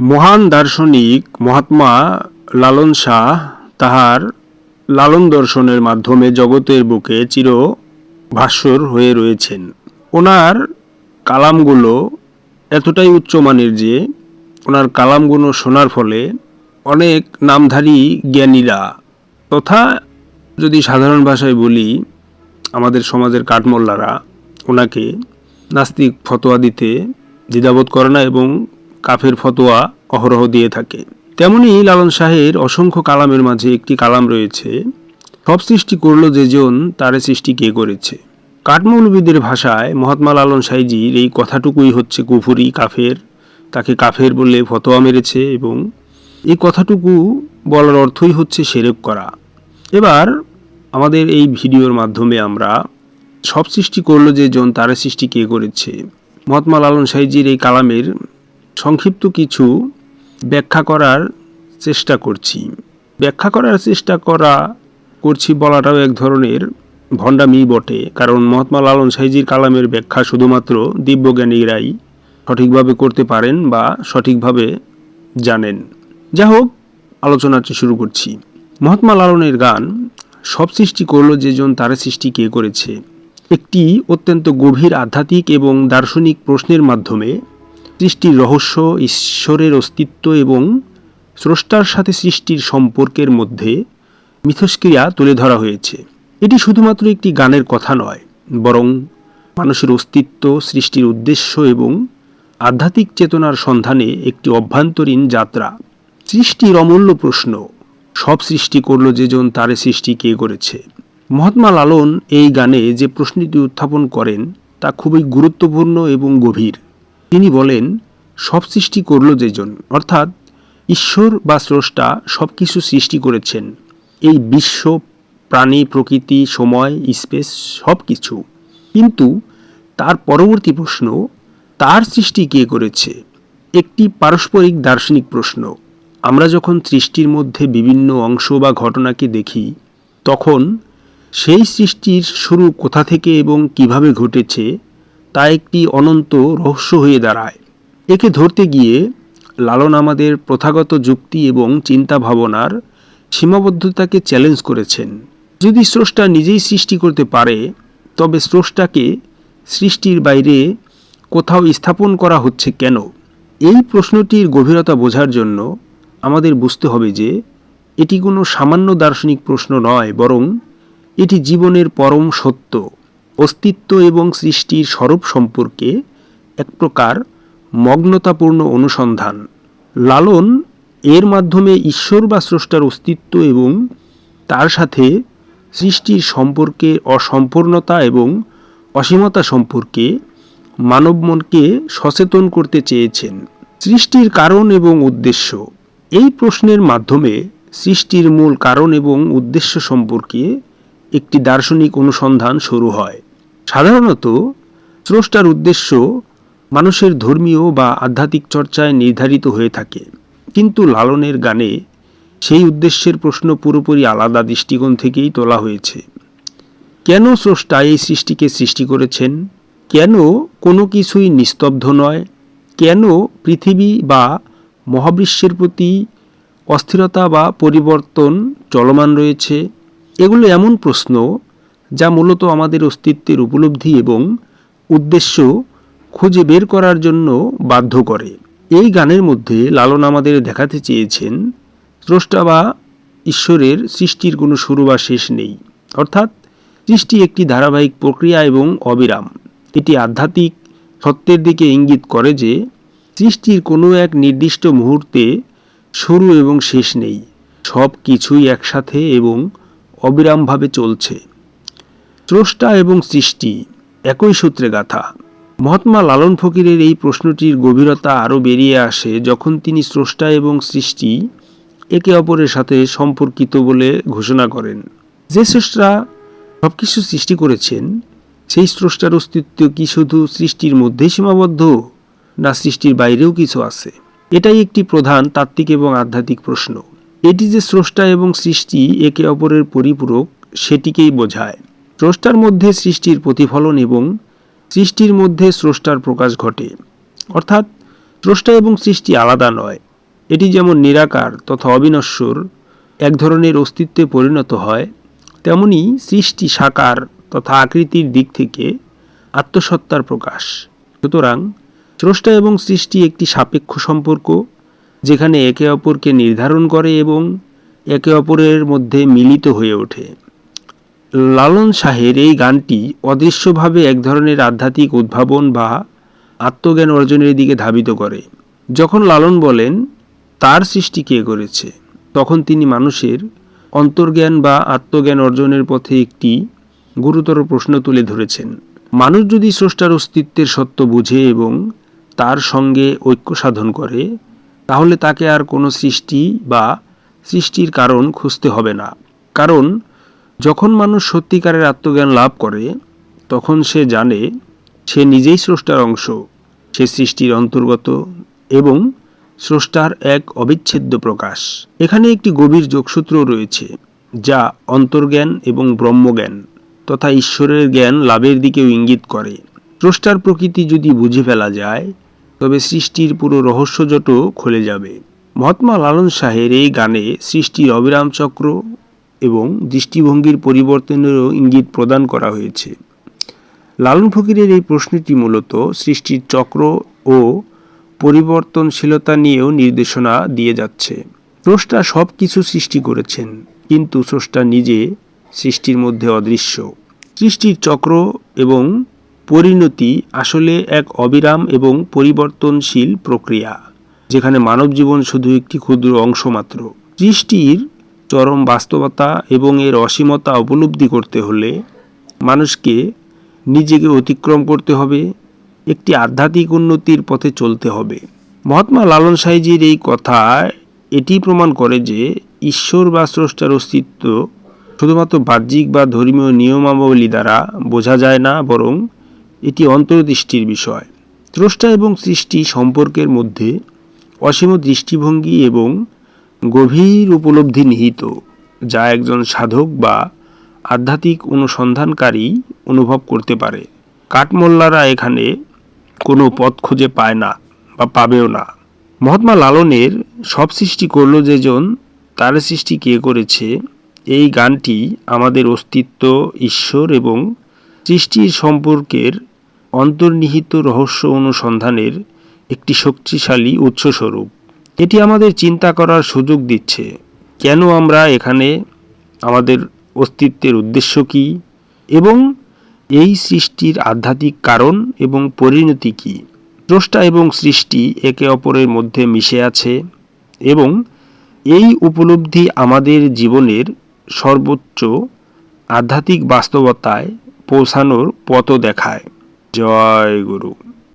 মহান দার্শনিক মহাত্মা লালন শাহ তাহার লালন দর্শনের মাধ্যমে জগতের বুকে চির ভাস্বর হয়ে রয়েছেন। ওনার কালামগুলো এতটাই উচ্চমানের যে ওনার কালামগুলো শোনার ফলে অনেক নামধারী জ্ঞানীরা তথা যদি সাধারণ ভাষায় বলি আমাদের সমাজের কাঠমোল্লারা ওনাকে নাস্তিক ফতোয়া দিতে দ্বিধাবোধ করে না এবং কাফের ফতোয়া অহরহ দিয়ে থাকে। তেমনি লালন শাহের অসংখ্য কালামের মাঝে একটি কালাম রয়েছে, সব সৃষ্টি করল যেজন তারে সৃষ্টি কে করেছে। কাঠমৌলবিদের ভাষায় মহাত্মা লালন সাইজির এই কথাটুকুই হচ্ছে কুফুরি কাফের। তাকে কাফের বলে ফতোয়া মেরেছে এবং এই কথাটুকু বলার অর্থই হচ্ছে সেরেক করা। এবার আমাদের এই ভিডিওর মাধ্যমে আমরা সব সৃষ্টি করল যে জন তারা সৃষ্টি কে করেছে। মহাত্মা লালন সাইজির এই কালামের সংক্ষিপ্ত কিছু ব্যাখ্যা করার চেষ্টা করছি। ব্যাখ্যা করার চেষ্টা করা করছি বলাটাও এক ধরনের ভণ্ডামি বটে, কারণ মহাত্মা লালন সাইজির কালামের ব্যাখ্যা শুধুমাত্র দিব্যজ্ঞানীরাই সঠিকভাবে করতে পারেন বা সঠিকভাবে জানেন। যা হোক আলোচনাটি শুরু করছি। মহাত্মা লালনের গান সব সৃষ্টি করল যে জন তারা সৃষ্টি কে করেছে। একটি অত্যন্ত গভীর আধ্যাত্মিক এবং দার্শনিক প্রশ্নের মাধ্যমে সৃষ্টির রহস্য, ঈশ্বরের অস্তিত্ব এবং স্রষ্টার সাথে সৃষ্টির সম্পর্কের মধ্যে মিথস্ক্রিয়া তুলে ধরা হয়েছে। এটি শুধুমাত্র একটি গানের কথা নয়, বরং মানুষের অস্তিত্ব, সৃষ্টির উদ্দেশ্য এবং আধ্যাত্মিক চেতনার সন্ধানে একটি অভ্যন্তরীণ যাত্রা। সৃষ্টির অমূল্য প্রশ্ন, সব সৃষ্টি করল যেজন তারে সৃষ্টি কে করেছে? মহাত্মা লালন এই গানে যে প্রশ্নটি উত্থাপন করেন, তা খুবই গুরুত্বপূর্ণ এবং গভীর। তিনি বলেন, সব সৃষ্টি করল যেজন, অর্থাৎ ঈশ্বর বা স্রষ্টা সব কিছু সৃষ্টি করেছেন। এই বিশ্ব, প্রাণী, প্রকৃতি, সময়, স্পেস সব কিছু কিন্তু তার পরবর্তী প্রশ্ন, তার সৃষ্টি কে করেছে? একটি পারস্পরিক দার্শনিক প্রশ্ন। আমরা যখন সৃষ্টির মধ্যে বিভিন্ন অংশ বা ঘটনাকে দেখি, তখন সেই সৃষ্টির শুরু কোথা থেকে এবং কীভাবে ঘটেছে তা একটি অনন্ত রহস্য হয়ে দাঁড়ায়। একে ধরতে গিয়ে লালন আমাদের প্রথাগত যুক্তি এবং চিন্তা ভাবনার সীমাবদ্ধতাকে চ্যালেঞ্জ করেছেন। যদি স্রষ্টা নিজেই সৃষ্টি করতে পারে, তবে স্রষ্টাকে সৃষ্টির বাইরে কোথাও স্থাপন করা হচ্ছে কেন? এই প্রশ্নটির গভীরতা বোঝার জন্য আমাদের বুঝতে হবে যে এটি কোনো সামান্য দার্শনিক প্রশ্ন নয়, বরং এটি জীবনের পরম সত্য। অস্তিত্ব এবং সৃষ্টির স্বরূপ সম্পর্কে এক প্রকার মগ্নতাপূর্ণ অনুসন্ধান। লালন এর মাধ্যমে ঈশ্বর বা স্রষ্টার অস্তিত্ব এবং তার সাথে সৃষ্টির সম্পর্কে অসম্পূর্ণতা এবং অসীমতা সম্পর্কে মানব মনকে সচেতন করতে চেয়েছেন। সৃষ্টির কারণ এবং উদ্দেশ্য। এই প্রশ্নের মাধ্যমে সৃষ্টির মূল কারণ এবং উদ্দেশ্য সম্পর্কে একটি দার্শনিক অনুসন্ধান শুরু হয়। সাধারণত স্রষ্টার উদ্দেশ্য মানুষের ধর্মীয় বা আধ্যাত্মিক চর্চায় নির্ধারিত হয়ে থাকে। কিন্তু লালনের গানে সেই উদ্দেশ্যের প্রশ্ন পুরোপুরি আলাদা দৃষ্টিকোণ থেকেই তোলা হয়েছে। কেন স্রষ্টা এই সৃষ্টিকে সৃষ্টি করেছেন? কেন কোনো কিছুই নিস্তব্ধ নয়? কেন পৃথিবী বা মহাবিশ্বের প্রতি অস্থিরতা বা পরিবর্তন চলমান রয়েছে? এগুলো এমন প্রশ্ন যা মূলত আমাদের অস্তিত্বের উপলব্ধি এবং উদ্দেশ্য খুঁজে বের করার জন্য বাধ্য করে। এই গানের মধ্যে লালন আমাদের দেখাতে চেয়েছেন, স্রষ্টা বা ঈশ্বরের সৃষ্টির কোনো শুরু বা শেষ নেই। অর্থাৎ সৃষ্টি একটি ধারাবাহিক প্রক্রিয়া এবং অবিরাম। এটি আধ্যাত্মিক সত্যের দিকে ইঙ্গিত করে যে সৃষ্টির কোনো এক নির্দিষ্ট মুহূর্তে শুরু এবং শেষ নেই। সব কিছুই একসাথে এবং অবিরামভাবে চলছে। স্রষ্টা এবং সৃষ্টি, একই সূত্রে গাথা। মহাত্মা লালন ফকিরের এই প্রশ্নটির গভীরতা আরও বেরিয়ে আসে যখন তিনি স্রষ্টা এবং সৃষ্টি একে অপরের সাথে সম্পর্কিত বলে ঘোষণা করেন। যে স্রষ্টা সব কিছু সৃষ্টি করেছেন, সেই স্রষ্টার অস্তিত্ব কি শুধু সৃষ্টির মধ্যেই সীমাবদ্ধ, না সৃষ্টির বাইরেও কিছু আছে? এটাই একটি প্রধান তাত্ত্বিক এবং আধ্যাত্মিক প্রশ্ন। এটি যে স্রষ্টা এবং সৃষ্টি একে অপরের পরিপূরক, সেটিকেই বোঝায়। স্রষ্টার মধ্যে সৃষ্টির প্রতিফলন এবং সৃষ্টির মধ্যে স্রষ্টার প্রকাশ ঘটে। অর্থাৎ স্রষ্টা এবং সৃষ্টি আলাদা নয়। এটি যেমন নিরাকার তথা অবিনশ্বর এক ধরনের অস্তিত্বে পরিণত হয়, তেমনি সৃষ্টি সাকার তথা আকৃতির দিক থেকে আত্মসত্তার প্রকাশ। সুতরাং স্রষ্টা এবং সৃষ্টি একটি সাপেক্ষ সম্পর্ক, যেখানে একে অপরকে নির্ধারণ করে এবং একে অপরের মধ্যে মিলিত হয়ে ওঠে। লালন শাহের এই গানটি অদৃশ্যভাবে এক ধরনের আধ্যাত্মিক উদ্ভাবন বা আত্মজ্ঞান অর্জনের দিকে ধাবিত করে। যখন লালন বলেন, তার সৃষ্টি কে করেছে? তখন তিনি মানুষের অন্তর্জ্ঞান বা আত্মজ্ঞান অর্জনের পথে একটি গুরুতর প্রশ্ন তুলে ধরেছেন। মানুষ যদি স্রষ্টার অস্তিত্বের সত্য বুঝে এবং তার সঙ্গে ঐক্য সাধন করে, তাহলে তাকে আর কোনো সৃষ্টি বা সৃষ্টির কারণ খুঁজতে হবে না। কারণ যখন মানুষ সত্যিকারের আত্মজ্ঞান লাভ করে, তখন সে জানে সে নিজেই স্রষ্টার অংশ, সে সৃষ্টির অন্তর্গত এবং স্রষ্টার এক অবিচ্ছেদ্য প্রকাশ। এখানে একটি গভীর যোগসূত্র রয়েছে, যা অন্তর্জ্ঞান এবং ব্রহ্মজ্ঞান তথা ঈশ্বরের জ্ঞান লাভের দিকেও ইঙ্গিত করে। স্রষ্টার প্রকৃতি যদি বুঝে ফেলা যায়, তবে সৃষ্টির পুরো রহস্যজটও খুলে যাবে। মহাত্মা লালন শাহের এই গানে সৃষ্টির অবিরাম চক্র এবং দৃষ্টিভঙ্গির পরিবর্তনেরও ইঙ্গিত প্রদান করা হয়েছে। লালন ফকিরের এই প্রশ্নটি মূলত সৃষ্টির চক্র ও পরিবর্তনশীলতা নিয়েও নির্দেশনা দিয়ে যাচ্ছে। স্রষ্টা সব কিছু সৃষ্টি করেছেন, কিন্তু স্রষ্টা নিজে সৃষ্টির মধ্যে অদৃশ্য। সৃষ্টির চক্র এবং পরিণতি আসলে এক অবিরাম এবং পরিবর্তনশীল প্রক্রিয়া, যেখানে মানব জীবন শুধু একটি ক্ষুদ্র অংশ মাত্র। সৃষ্টির চরম বাস্তবতা এবং এর অসীমতা উপলব্ধি করতে হলে মানুষকে নিজেকে অতিক্রম করতে হবে, একটি আধ্যাত্মিক উন্নতির পথে চলতে হবে। মহাত্মা লালন সাইজির এই কথা এটি প্রমাণ করে যে ঈশ্বর বা স্রষ্টার অস্তিত্ব শুধুমাত্র বাহ্যিক বা ধর্মীয় নিয়মাবলী দ্বারা বোঝা যায় না, বরং এটি অন্তর্দৃষ্টির বিষয়। স্রষ্টা এবং সৃষ্টি সম্পর্কের মধ্যে অসীম দৃষ্টিভঙ্গি এবং গভীর উপলব্ধি নিহিত, যা একজন সাধক বা আধ্যাত্মিক অনুসন্ধানকারী অনুভব করতে পারে। কাঠমোল্লারা এখানে কোনো পথ খুঁজে পায় না বা পাবেও না। মহাত্মা লালনের সব সৃষ্টি করল যেজন তার সৃষ্টি কে করেছে, এই গানটি আমাদের অস্তিত্ব, ঈশ্বর এবং সৃষ্টির সম্পর্কের অন্তর্নিহিত রহস্য অনুসন্ধানের একটি শক্তিশালী উৎসস্বরূপ। এটি আমাদের চিন্তা করার সুযোগ দিচ্ছে। কেন আমরা এখানে? আমাদের অস্তিত্বের উদ্দেশ্য কী? এবং এই সৃষ্টির আধ্যাত্মিক কারণ এবং পরিণতি কী? স্রষ্টা এবং সৃষ্টি একে অপরের মধ্যে মিশে আছে এবং এই উপলব্ধি আমাদের জীবনের সর্বোচ্চ আধ্যাত্মিক বাস্তবতায় পৌঁছানোর পথ দেখায়। জয় গুরু।